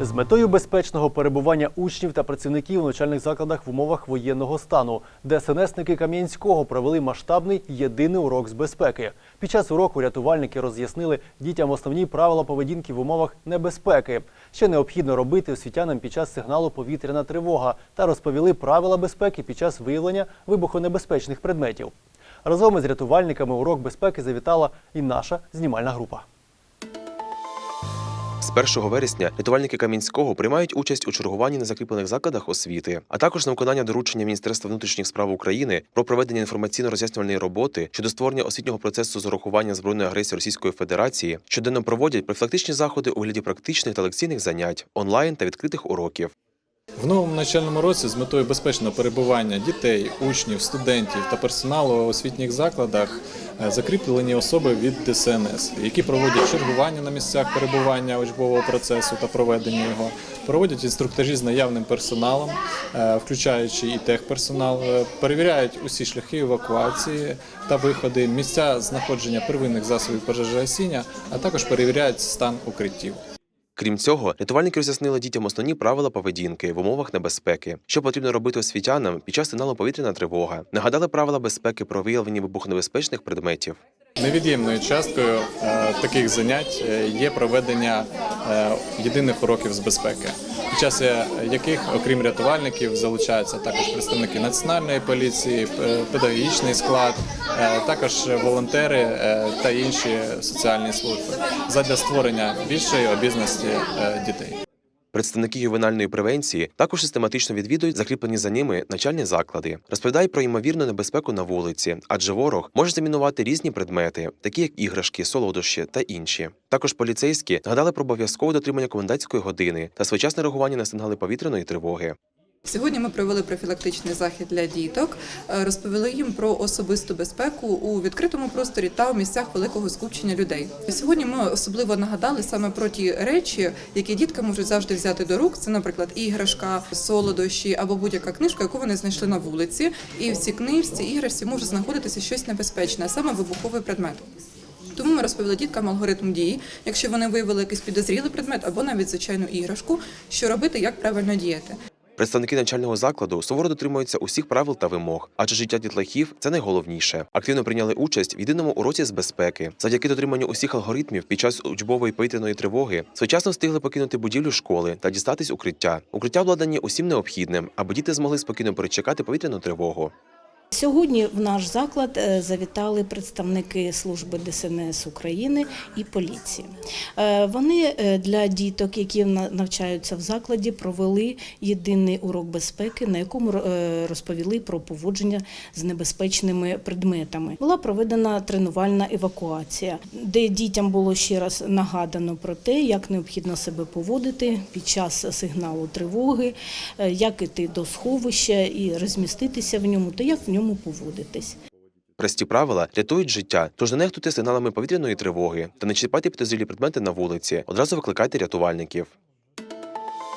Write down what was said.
З метою безпечного перебування учнів та працівників у навчальних закладах в умовах воєнного стану ДСНСники Кам'янського провели масштабний єдиний урок з безпеки. Під час уроку рятувальники роз'яснили дітям основні правила поведінки в умовах небезпеки, що необхідно робити освітянам під час сигналу повітряна тривога та розповіли правила безпеки під час виявлення вибухонебезпечних предметів. Разом із рятувальниками урок безпеки завітала і наша знімальна група. З 1 вересня рятувальники Кам'янського приймають участь у чергуванні на закріплених закладах освіти, а також на виконання доручення Міністерства внутрішніх справ України про проведення інформаційно-роз'яснювальної роботи щодо створення освітнього процесу з урахування збройної агресії Російської Федерації щоденно проводять профілактичні заходи у вигляді практичних та лекційних занять, онлайн та відкритих уроків. В новому навчальному році з метою безпечного перебування дітей, учнів, студентів та персоналу у освітніх закладах закріплені особи від ДСНС, які проводять чергування на місцях перебування учбового процесу та проведення його, проводять інструктажі з наявним персоналом, е, включаючи і техперсонал, е, перевіряють усі шляхи евакуації та виходи, місця знаходження первинних засобів пожежогасіння, а також перевіряють стан укриттів. Крім цього, рятувальники роз'яснили дітям основні правила поведінки в умовах небезпеки, що потрібно робити освітянам під час сигналу повітряна тривога, нагадали правила безпеки про виявлення вибухонебезпечних предметів. Невід'ємною часткою е, таких занять е, є проведення е, єдиних уроків з безпеки, під час яких, окрім рятувальників, залучаються також представники національної поліції, педагогічний склад, також волонтери та інші соціальні служби задля створення більшої обізнаності дітей. Представники ювенальної превенції також систематично відвідують закріплені за ними навчальні заклади, розповідають про ймовірну небезпеку на вулиці, адже ворог може замінувати різні предмети, такі як іграшки, солодощі та інші. Також поліцейські нагадали про обов'язкове дотримання комендантської години та своєчасне реагування на сигнали повітряної тривоги. Сьогодні ми провели профілактичний захід для діток, е, розповіли їм про особисту безпеку у відкритому просторі та у місцях великого скупчення людей. Сьогодні ми особливо нагадали саме про ті речі, які дітки можуть завжди взяти до рук. Це, наприклад, іграшка, солодощі або будь-яка книжка, яку вони знайшли на вулиці. І в цій книжці іграшці може знаходитися щось небезпечне, саме вибуховий предмет. Тому ми розповіли діткам алгоритм дії, якщо вони виявили якийсь підозрілий предмет або навіть звичайну іграшку, що робити, як правильно діяти. Представники навчального закладу суворо дотримуються усіх правил та вимог, адже життя дітлахів це найголовніше. Активно прийняли участь в єдиному уроці з безпеки. Завдяки дотриманню усіх алгоритмів під час учбової повітряної тривоги своєчасно встигли покинути будівлю школи та дістатись укриття. Укриття обладнані усім необхідним, аби діти змогли спокійно перечекати повітряну тривогу. Сьогодні в наш заклад е, завітали представники служби ДСНС України і поліції. Е, Вони е, для діток, які навчаються в закладі, провели єдиний урок безпеки, на якому розповіли про поводження з небезпечними предметами. Була проведена тренувальна евакуація, де дітям було ще раз нагадано про те, як необхідно себе поводити під час сигналу тривоги, як іти до сховища і розміститися в ньому, та як в ньому поводитись. Прості правила рятують життя, тож не нехтуйте сигналами повітряної тривоги та не чіпайте підозрілі предмети на вулиці. Одразу викликайте рятувальників.